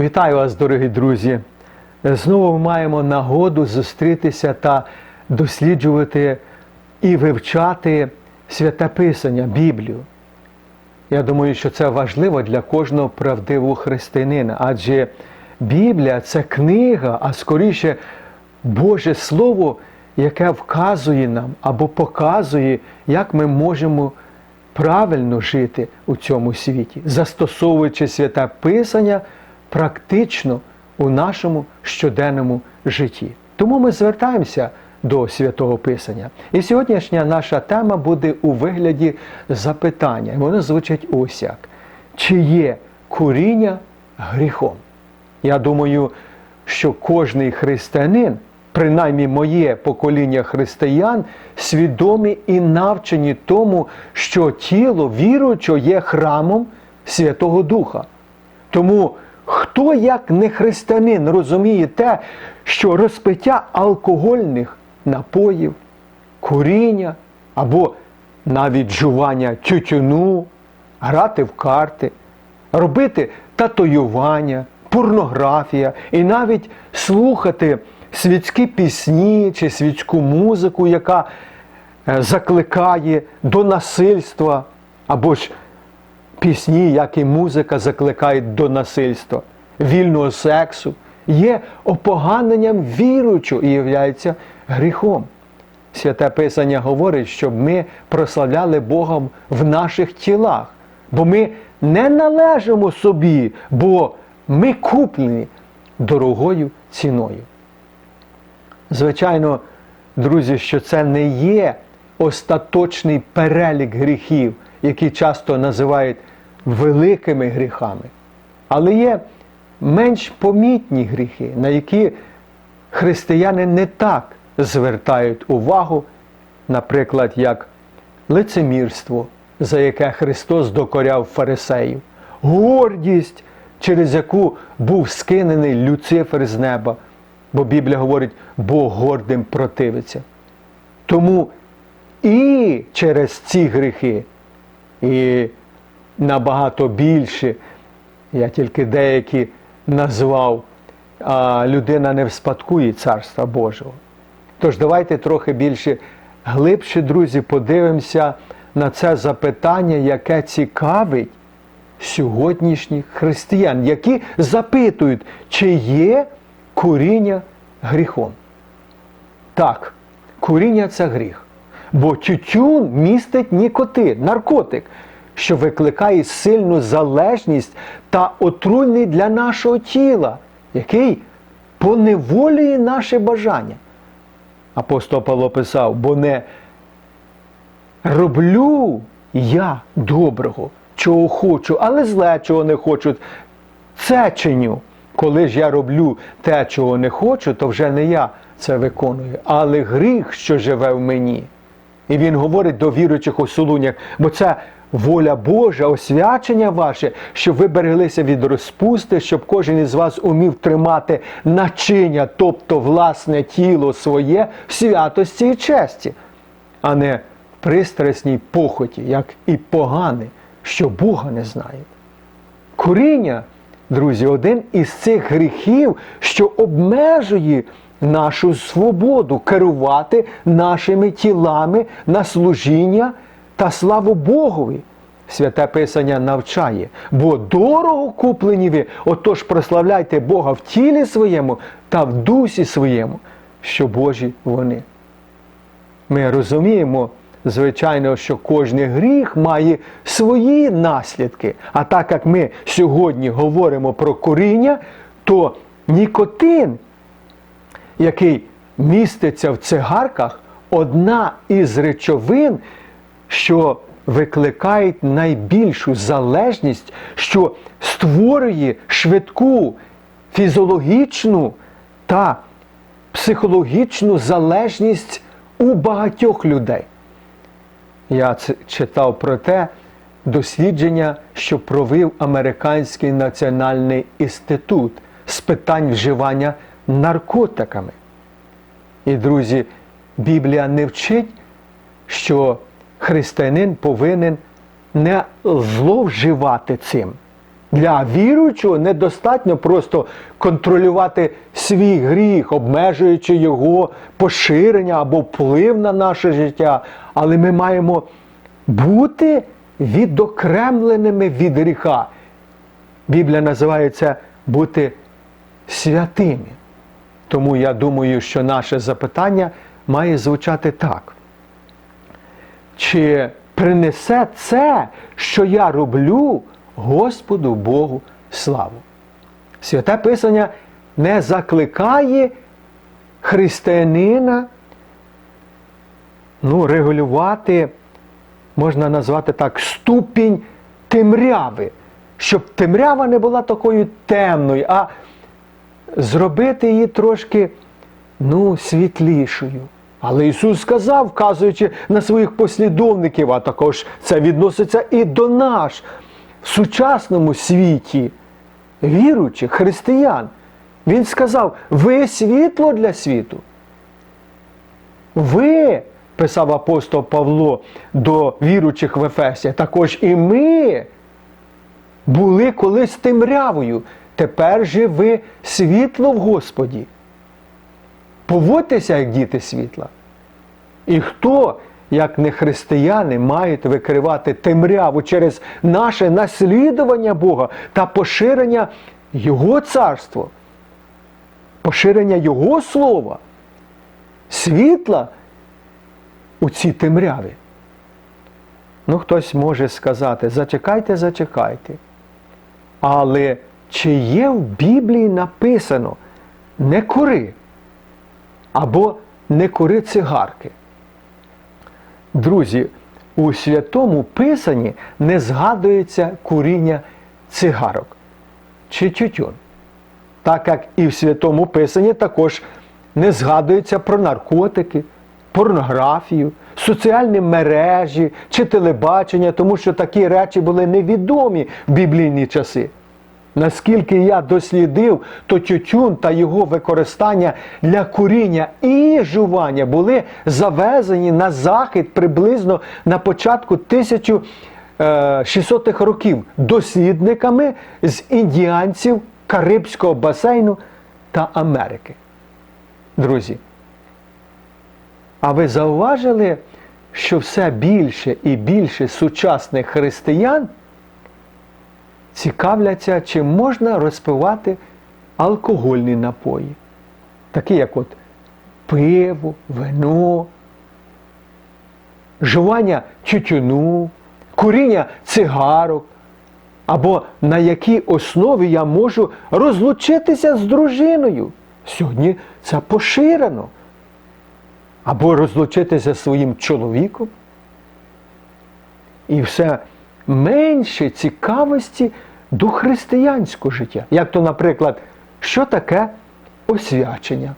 Вітаю вас, дорогі друзі! Знову маємо нагоду зустрітися та досліджувати і вивчати святе Писання, Біблію. Я думаю, що це важливо для кожного правдивого християнина, адже Біблія це книга, а скоріше Боже Слово, яке вказує нам або показує, як ми можемо правильно жити у цьому світі, застосовуючи святе Писання практично у нашому щоденному житті. Тому ми звертаємося до святого Писання. І сьогоднішня наша тема буде у вигляді запитання. Воно звучить ось як. Чи є куріння гріхом? Я думаю, що кожний християнин, принаймні моє покоління християн, свідомі і навчені тому, що тіло віруючого є храмом Святого Духа. Тому хто, як не християнин, розуміє те, що розпиття алкогольних напоїв, куріння або навіть жування тютюну, грати в карти, робити татуювання, порнографія і навіть слухати світські пісні чи світську музику, яка е, закликає до насильства, або ж пісні, як і музика закликають до насильства, вільного сексу, є опоганенням віруючого і являється гріхом. Святе Писання говорить, щоб ми прославляли Бога в наших тілах, бо ми не належимо собі, бо ми куплені дорогою ціною. Звичайно, друзі, що це не є остаточний перелік гріхів, які часто називають великими гріхами, але є менш помітні гріхи, на які християни не так звертають увагу, наприклад, як лицемірство, за яке Христос докоряв фарисеїв, гордість, через яку був скинений Люцифер з неба. Бо Біблія говорить, Бог гордим противиться. Тому і через ці гріхи, і набагато більше, я тільки деякі назвав, а людина не вспадкує Царства Божого. Тож давайте трохи більше глибше, друзі, подивимося на це запитання, яке цікавить сьогоднішніх християн, які запитують, чи є куріння гріхом. Так, куріння це гріх. Бо тютюн містить нікотин, наркотик, що викликає сильну залежність та отруйний для нашого тіла, який поневолює наше бажання. Апостол Павло писав, бо не роблю я доброго, чого хочу, але зле, чого не хочу. Це чиню. Коли ж я роблю те, чого не хочу, то вже не я це виконую, але гріх, що живе в мені. І він говорить до віруючих у Солунях, бо це воля Божа, освячення ваше, щоб ви береглися від розпусти, щоб кожен із вас умів тримати начиння, тобто власне тіло своє в святості і честі, а не в пристрасній похоті, як і погане, що Бога не знає. Коріння, друзі, один із цих гріхів, що обмежує нашу свободу керувати нашими тілами на служіння та славу Богові. Святе Писання навчає, бо дорого куплені ви, отож прославляйте Бога в тілі своєму та в дусі своєму, що Божі вони. Ми розуміємо, звичайно, що кожен гріх має свої наслідки. А так як ми сьогодні говоримо про коріння, то нікотин, який міститься в цигарках, одна із речовин, що викликають найбільшу залежність, що створює швидку фізіологічну та психологічну залежність у багатьох людей. Я читав про те дослідження, що провів Американський національний інститут з питань вживання наркотиками. І, друзі, Біблія не вчить, що християнин повинен не зловживати цим, Для віруючого недостатньо просто контролювати свій гріх, обмежуючи його поширення або вплив на наше життя, але ми маємо бути відокремленими від гріха. Біблія називає це бути святими. Тому я думаю, що наше запитання має звучати так. Чи принесе це, що я роблю, Господу Богу славу? Святе Писання не закликає християнина ну, регулювати, можна назвати так, ступінь темряви, щоб темрява не була такою темною, а зробити її трошки ну, світлішою. Але Ісус сказав, вказуючи на своїх послідовників, а також це відноситься і до нас в сучасному світі, віруючих християн. Він сказав: ви світло для світу. Ви, писав апостол Павло до віруючих в Ефесі, також і ми були колись темрявою. Тепер же ви світло в Господі. Поводьтеся, як діти світла. І хто, як не християни, мають викривати темряву через наше наслідування Бога та поширення Його царства, поширення Його слова, світла у цій темряві. Ну, хтось може сказати, зачекайте, зачекайте. Але чи є в Біблії написано не кури або не кури цигарки? Друзі, у святому Писанні не згадується куріння цигарок чи тютюн. Так як і в святому Писанні також не згадується про наркотики, порнографію, соціальні мережі чи телебачення, тому що такі речі були невідомі в біблійні часи. Наскільки я дослідив, то тютюн та його використання для куріння і жування були завезені на захід приблизно на початку 1600-х років дослідниками з індіанців Карибського басейну та Америки. Друзі, а ви зауважили, що все більше і більше сучасних християн цікавляться, чи можна розпивати алкогольні напої, такі як от пиво, вино, жування тютюну, куріння цигарок, або на якій основі я можу розлучитися з дружиною. Сьогодні це поширено. Або розлучитися зі своїм чоловіком. І все менше цікавості до християнського життя. Як то, наприклад, що таке освячення,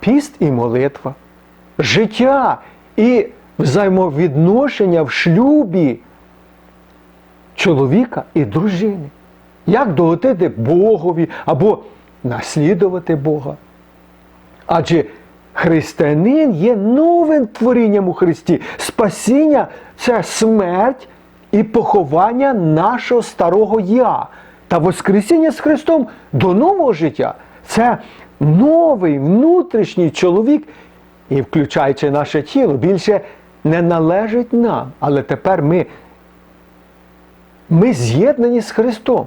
піст і молитва, життя і взаємовідношення в шлюбі чоловіка і дружини. Як догодити Богові або наслідувати Бога. Адже християнин є новим творінням у Христі. Спасіння це смерть і поховання нашого старого Я. Та Воскресіння з Христом до нового життя. Це новий внутрішній чоловік, і включаючи наше тіло, більше не належить нам. Але тепер ми, ми з'єднані з Христом,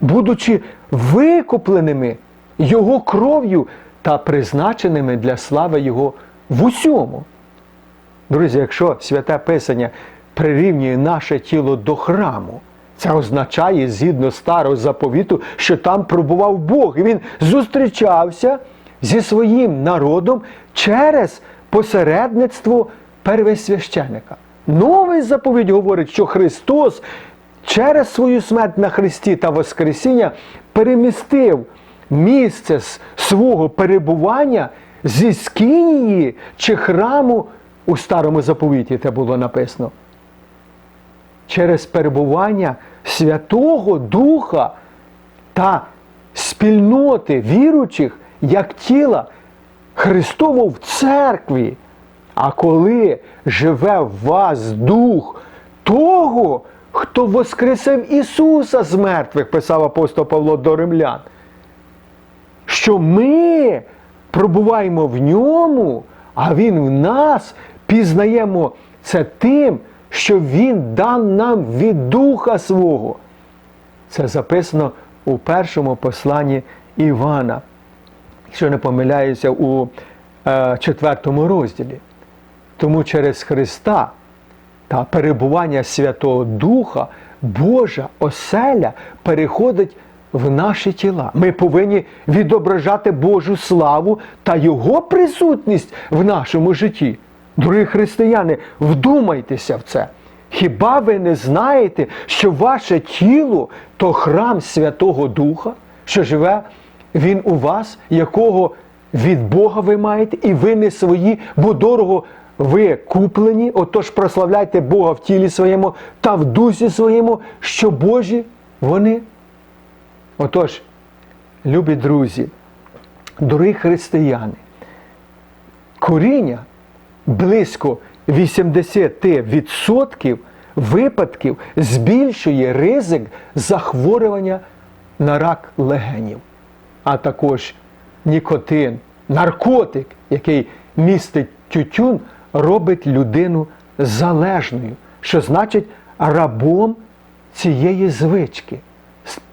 будучи викупленими Його кров'ю та призначеними для слави Його в усьому. Друзі, якщо святе Писання прирівнює наше тіло до храму, це означає, згідно старого заповіту, що там пробував Бог. І він зустрічався зі своїм народом через посередництво первосвященика. Новий заповідь говорить, що Христос через свою смерть на Христі та Воскресіння перемістив місце свого перебування зі скинії чи храму у старому заповіті, це було написано. Через перебування Святого Духа та спільноти віруючих, як тіла Христово в церкві. А коли живе в вас дух того, хто воскресив Ісуса з мертвих, писав апостол Павло до римлян. Що ми пробуваємо в ньому, а Він в нас пізнаємо це тим, що Він дав нам від Духа свого. Це записано у першому посланні Івана, якщо не помиляюся, у е, четвертому розділі. Тому через Христа та перебування Святого Духа Божа оселя переходить в наші тіла. Ми повинні відображати Божу славу та Його присутність в нашому житті. Дорогі християни, вдумайтеся в це. Хіба ви не знаєте, що ваше тіло то храм Святого Духа, що живе Він у вас, якого від Бога ви маєте, і ви не свої, бо дорого ви куплені, отож прославляйте Бога в тілі своєму та в дусі своєму, що Божі вони. Отож, любі друзі, дорогі християни, коріння близько 80% випадків збільшує ризик захворювання на рак легенів, а також нікотин, наркотик, який містить тютюн, робить людину залежною, що значить рабом цієї звички,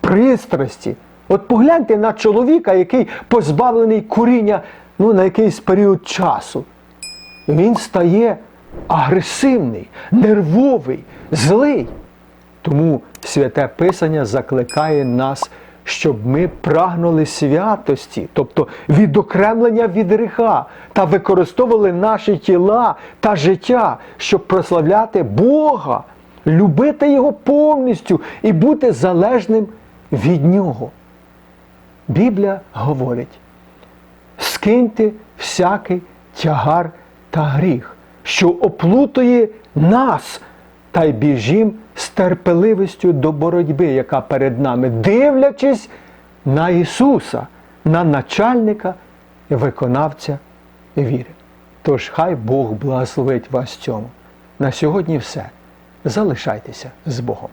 пристрасті. От погляньте на чоловіка, який позбавлений куріння ну, на якийсь період часу. Він стає агресивний, нервовий, злий. Тому святе Писання закликає нас, щоб ми прагнули святості, тобто відокремлення від гріха, та використовували наші тіла та життя, щоб прославляти Бога, любити Його повністю і бути залежним від Нього. Біблія говорить: скиньте всякий тягар та гріх, що оплутує нас, та й біжім з терпеливістю до боротьби, яка перед нами, дивлячись на Ісуса, на начальника і виконавця віри. Тож хай Бог благословить вас цьому. На сьогодні все. Залишайтеся з Богом.